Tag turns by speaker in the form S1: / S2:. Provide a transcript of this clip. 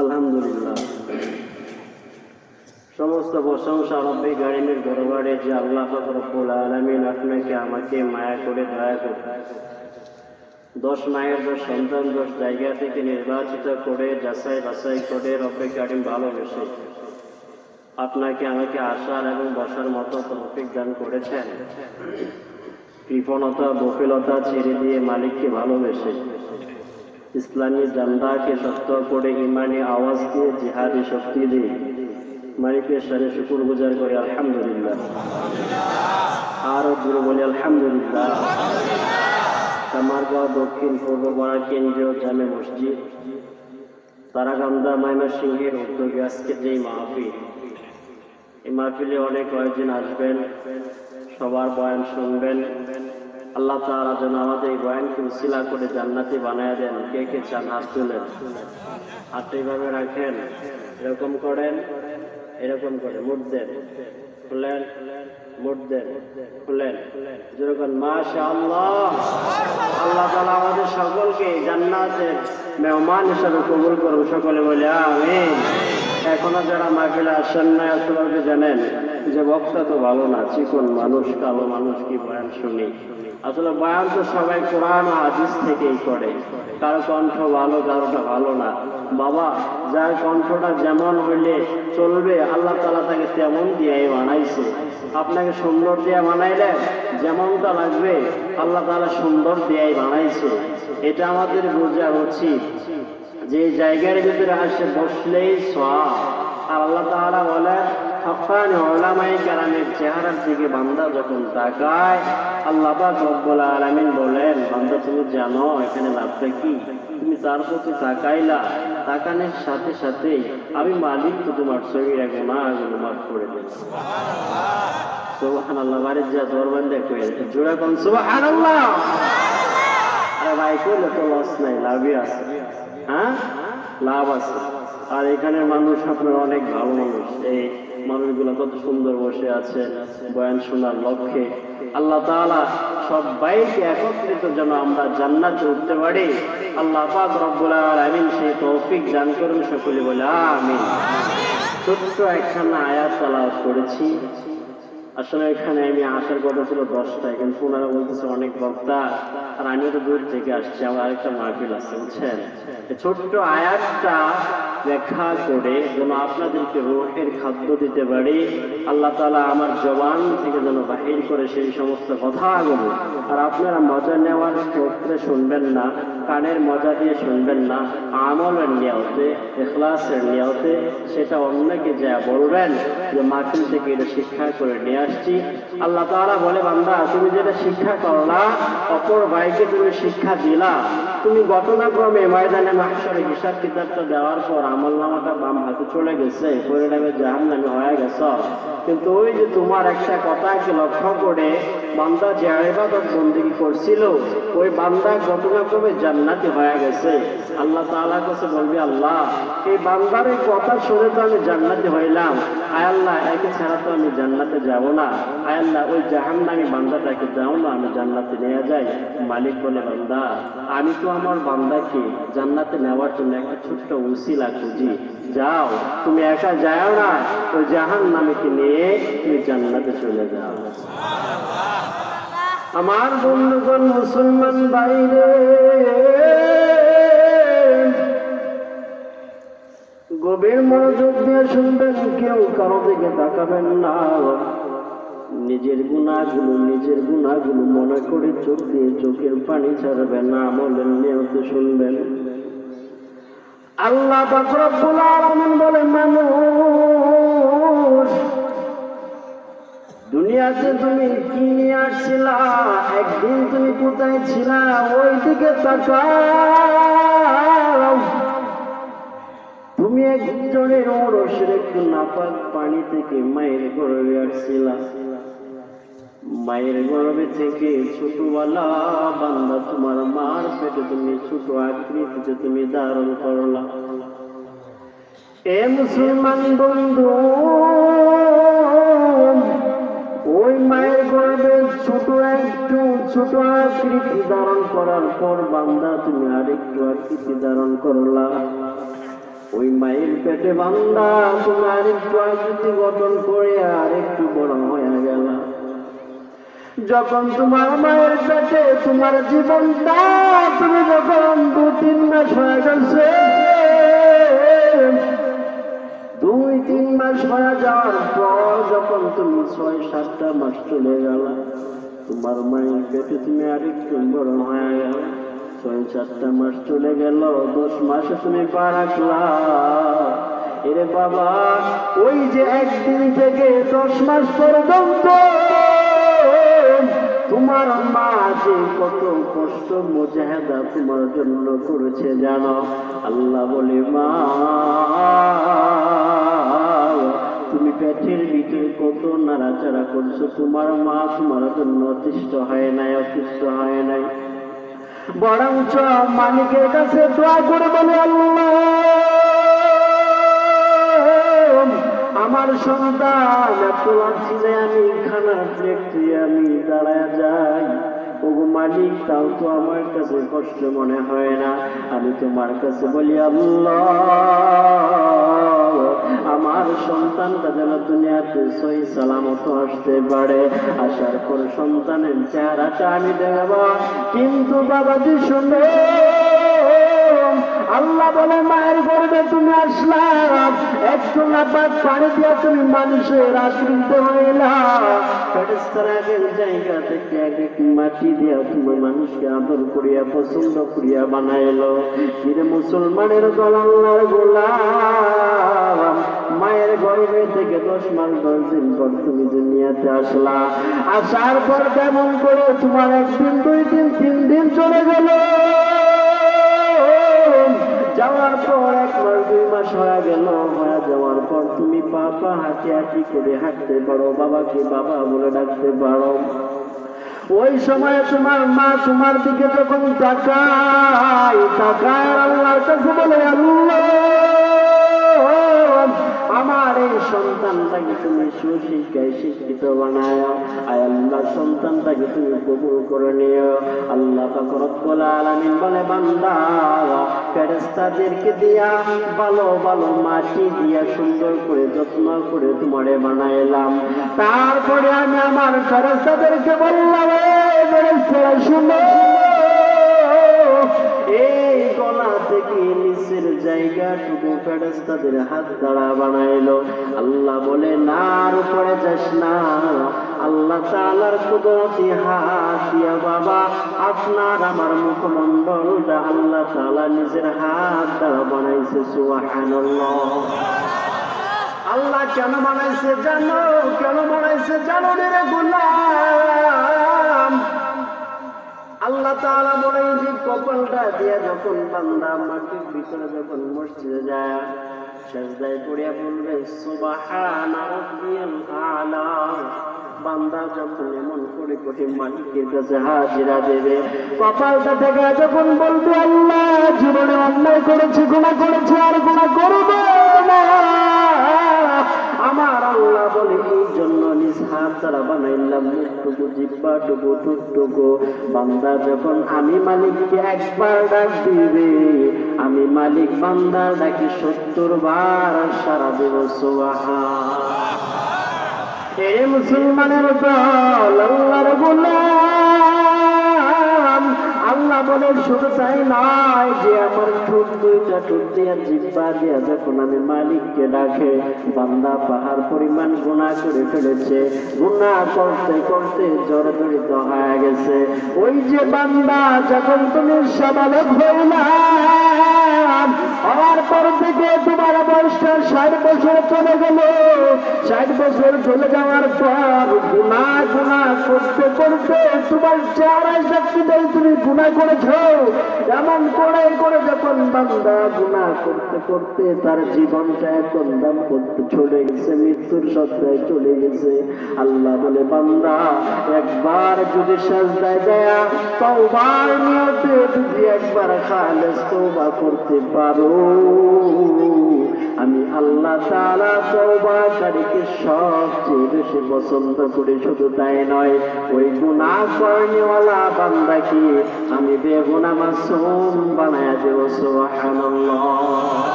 S1: আলহামদুলিল্লাহ। সমস্ত প্রশংসা রব্বি গাড়িমের দরবারে যে আল্লাহ রব্বুল আলমিন আপনাকে আমাকে মায়া করে দয়া করে দশ মায়ের দশ সন্তান দশ জায়গা থেকে নির্বাচিত করে, যাচাই বাছাই করে রব্বি গাড়িম ভালোবেসে আপনাকে আমাকে আসার এবং বসার মতো তৌফিক দান করেছেন। কৃপণতা বকিলতা ছেড়ে দিয়ে মালিককে ভালোবেসে ইসলামী জান্দাকে শক্ত করে ইমানি আওয়াজ দিয়ে জিহাদি শক্তি দিয়ে মালিকের সারে শুকুর গুজার করে, আলহামদুলিল্লাহ। আরও দূরে বলি, আলহামদুলিল্লাহ। কামারগাঁও, দক্ষিণ পূর্ব পাড়া কেন্দ্রীয় জামে মসজিদ তারাকান্দা ময়মনসিংহের উদ্যোগে আজকে যেই মাহফিল, এই মাহফিলে অনেক কয়েকজন আসবেন, সবার বয়ান শুনবেন। আল্লাহ তাআলা যেন আমাদের এই বয়ানকে উসিলা করে জান্নাতি বানায় দেন। কে কে চান হাত তুলেন? হাত এইভাবে রাখেন। এরকম করেন, এরকম করে মুঠ দেন, খুলেন মুঠ খুলেন। যেরকম মাশা আল্লাহ আল্লাহ তাআলা আমাদের সকলকে জান্নাতের মেহমান হিসাবে কবুল করুন। সকলে বলে আমিন। এখনও যারা মাহফিলে আসেন না আসলে জানেন যে বক্তা তো ভালো না। চিকন মানুষ, কালো মানুষ, কি বয়ান শুনি। আসলে বয়ান তো সবাই কোরআন হাদিস থেকেই করে কারও কণ্ঠ ভালো, কারোটা ভালো না। বাবা, যার কণ্ঠটা যেমন হইলে চলবে, আল্লাহ তালা তাকে তেমন দিয়ে বানাইছে। আপনাকে সুন্দর দিয়ে বানাইলে যেমনটা লাগবে, আল্লাহ তালা সুন্দর দিয়াই বানাইছে। এটা আমাদের বোঝা উচিত। যে জায়গার ভিতরে আসে বসলেই সব আর আল্লাহ তাআলা বলে হকান ওলামাই কারামের চেহারার দিকে বান্দা যখন তাকায়, আল্লাহ রব্বুল আলামিন বলেন, বান্দা, তুমি জানো এখানে লাভটা কি? তুমি তার প্রতি তাকাইলা, তাকানোর সাথে সাথেই আমি মালিক তো তোমার শরীরে গুণাগুলো মাফ করে দেব। সুবহান আল্লাহ বাড়ির যা দরবান দেখো জোড়া কোন সুবহান আল্লাহ আরে ভাই, কইলে তো লস নাই, লাভই আছে। হ্যাঁ? লাভ আছে। আর এখানের মানুষ আপনার অনেক ভালো মানুষ। এই মানুষগুলো কত সুন্দর বসে আছে, বয়ান শোনার লক্ষ্যে। আল্লাহ তাআলা সবাইকে একত্রিত যেন আমরা জান্নাতে উঠতে পারি। আল্লাহ পাক রব্বুল আলামিন সেই তৌফিক দান করুন সকলে বলে, আমিন। ছোট্ট একখানা আয়াত তালাওয়াত করেছি। আসলে এখানে আমি আসার কথা ছিল দশটায়, কিন্তু ওনারা বলতেছে অনেক বক্তা, আর আমি তো দূর থেকে আসছি আমার আরেকটা মাহফিল আছে, বুঝছেন? ছোট্ট আয়াতটা ব্যাখ্যা করে যেন আপনাদেরকে রোহের খাদ্য দিতে পারি। আল্লাহ তালা আমার জবান থেকে যেন বাহির করে সেই সমস্ত কথাগুলো। আর আপনারা মজা নেওয়ার ক্ষেত্রে শুনবেন না, কানের মজা দিয়ে শুনবেন না, আমলের নিয়াতে এখলাসের নিয়াতে সেটা অন্যকে যা বলবেন যে মাহফিল থেকে এটা শিক্ষা করে নিয়ে আসছি। আল্লাহ তাআলা বলে, বান্দা, তুমি যেটা শিক্ষা করলা, অপর ভাইকে তুমি শিক্ষা দিলা। তুমি ঘটনাক্রমে ময়দানে মাহসরে হিসাব কিতাবটা দেওয়ার পর আমল নামাটা বাম হাতে চলে গেছে, পরিণামে জাহান নামে হয়ে গেছ। কিন্তু ওই যে তোমার একটা কথাকে লক্ষ্য করে বান্দা যে ইবাদত বন্দিগি করছিল, ওই বান্দা ঘটনাক্রমে জান্নাতি হয়ে গেছে। আল্লাহ তাআলা কাছে বলবি, আল্লাহ, এই বান্দার এই কথা শুনে তো আমি জান্নাতি হইলাম। আয় আল্লাহ, একে ছাড়া তো আমি জান্নাতে যাব না। আয় আল্লাহ, ওই জাহান নামি বান্দাটাকে যাও না, আমি জান্নাতে নিয়ে যাই। মালিক বলে, বান্দা, আমি তো আমার বান্দাকে জান্নাতে নেওয়ার জন্য একটা ছোট্ট উসিলা খুঁজি। যাও, তুমি একা যাও না, ওই জাহান নামীকে নিয়ে তুমি জান্নাতে চলে যাও। আমার বন্ধুগণ, মুসলমান বাইরে গভীর মনোযোগ দিয়ে শুনবেন, কেউ কারও দিকে তাকাবেন না। নিজের গুণাগুলো নিজের গুণাগুলো মনে করে চোখ দিয়ে চোখের পানি ছাড়বেন না, আমলের নিয়তে শুনবেন। আল্লাহ বলে মানুষ দুনিয়াতে তুমি কি নিয়ে আসছিলা? একদিন তুমি কোথায় ছিলা? ওই দিকে তাকাও। তুমি একজনের ওরসের একটু নাপাক পানি থেকে মায়ের গর্বে আসছিলা। মায়ের গর্বে থেকে ছোটবেলা বান্দা তোমার মার পেটে তুমি ছোট আকৃতিতে তুমি ধারণ করলা। এ মুসলমান বন্ধু ওই মায়ের গর্বে ছোট একটু, ছোট আকৃতি ধারণ করার পর বান্দা, তুমি আরেকটু আকৃতি ধারণ করলা। ওই মায়ের পেটে বান্দা, তুমি আরেকটু আকৃতি গঠন করে আর একটু বড় হয়ে গেল। যখন তোমার মায়ের পেটে তোমার জীবনটা, তুমি যখন দু তিন মাস হয়ে গেছে দুই তিন মাস হয়ে যাওয়ার পর যখন তুমি ছয়, সাতটা মাস চলে গেল, তোমার মায়ের পেটে তুমি আরেকটু বড় হয়ে গেল। ছয়, সাতটা মাস চলে গেল, দশ মাসে তুমি পা রাখলা এরে বাবা, ওই যে একদিন থেকে দশ মাস পর্যন্ত তোমার মা যে কত কষ্ট মোজাহেদা তোমার জন্য করেছে জানো? আল্লাহ বলে, মা তুমি পেটের ভিতরে কত নাড়াচাড়া করছ? তোমার মা তোমার জন্য অতিষ্ঠ হয় নাই অতিষ্ঠ হয় নাই। বরঞ্চ মালিকের কাছে দোয়া করে বলে আমার সন্তান এত লাগছিলে আমি খানা দেখছি আমি দাঁড়ায় যাই? ওগো মালিক, তাও তো আমার কাছে কষ্ট মনে হয় না। আমি তোমার কাছে বলি, আল্লাহ সই সালামত আসতে পারে। আসার পর সন্তানের চেহারাটা আমি দেব কিন্তু বাবাজি শুনে আল্লাহ বলে, মায়ের গর্বে তুমি আসলাম একটু নাপাক পানি দিয়া তুমি মানুষের আশ্রিত মানুষকে আদর করিয়া, পছন্দ করিয়া বানাইলো। ফিরে মুসলমানের দল আল্লাহর গোলাম। মায়ের গর্ভে থেকে দশ মাস, দশ দিন পর তুমি দুনিয়াতে আসলা। আসার পর কেমন করে তোমার একদিন, দুই দিন, তিন দিন চলে গেল। যাওয়ার পর এক মাস দুই মাস হয়ে গেল, হয়ে যাওয়ার পর তুমি পাপা হাঁটি হাঁটি করে হাঁটতে পারো, বাবাকে বাবা বলে ডাকতে পারো। ওই সময় তোমার মা তোমার দিকে যখন তাকায় তাকায় আল্লাহর কাছে বলে, আল্লাহ! আমার এই সন্তানটাকে তুমি সুশিক্ষায় শিক্ষিত বানায়। আয় আল্লাহ, সন্তানটাকে তুমি করে নিও। আল্লাহ বলে, বান্দা, ফেরেশতাদেরকে দিয়া ভালো ভালো মাটি দিয়া সুন্দর করে, যত্ন করে তোমারে বানাইলাম। তারপরে আমি আমার ফেরেশতাদেরকে বললাম এই গলা থেকে নিচের জায়গাটুকু ফেরেস্তাদের হাত দ্বারা বানাইলো। আল্লাহ বলে নার উপরে যাস না। আল্লাহ তালার কুদরতি হাত বাবা, আপনার আমার মুখমণ্ডলটা আল্লাহ তালা নিজের হাত দ্বারা বানাইছে, সুবহানাল্লাহ। আল্লাহ কেন বানাইছে জানো? কেন বানাইছে জানো রে গোলাম? আল্লাহ তাআলা কপালটা দিয়ে যখন বান্দা মাটির ভিতরে যখন মসজিদে যায়, সেজদায় পড়িয়া বলবে বান্দা যখন এমন করে কোটি মালিকের কাছে হাজিরা দেবে, কপালটা থেকে যখন বলবে, আল্লাহ, জীবনে অন্যায় করেছি গুণা করেছি, আর গুণা করব না আমার আল্লাহ বলে এই জন্য নিজ হাত দ্বারা বানাইলাম মুখটুকু জিব্বাটুকু টুকটুকু বান্দা। যখন আমি মালিককে একবার ডাক দিবে, আমি মালিক বান্দার ডাকি সত্তর বার সারা দেব সোহা মুসলমানের দল, আল্লাহর গোলাম। আল্লাহ বলে শুধু তাই নয় যে আমার ঠোঁট দুইটা ঠোঁট দিয়া জিব্বা দিয়া যখন আমি মালিককে ডাকে। বান্দা পাহাড় পরিমাণ গুণা করে ফেলেছে। গুণা করতে করতে জড়জড়িত হয়ে গেছে। ওই যে বান্দা, যখন তুমি সাবালক হইলাম হওয়ার পর থেকে তোমার বয়সটা ষাট বছর চলে গেল। ষাট বছর চলে যাওয়ার পর গুণা গুণা করতে করতে তোমার চেহারায় শক্তি দেয় তুমি গুণা করেছ। এমন করে করে যখন বান্দা গুণা করতে করতে তার জীবনটা এখন দাম করতে চলে গেছে, মৃত্যুর সত্তায় চলে গেছে। আল্লাহ বলে, বান্দা, একবার যদি সাজদায় দেয়া, তওবার নিয়তে যদি একবার খালেস তওবা করতে পারো। আমি আল্লাহ তারা তওবাকারীকে সবচেয়ে বেশি পছন্দ করি, শুধু তাই নয়, ওই গুনাহ কর্মীওয়ালা বান্দাকে আমি বেগুনা মাসুম বানায় দেব, সুবহানাল্লাহ।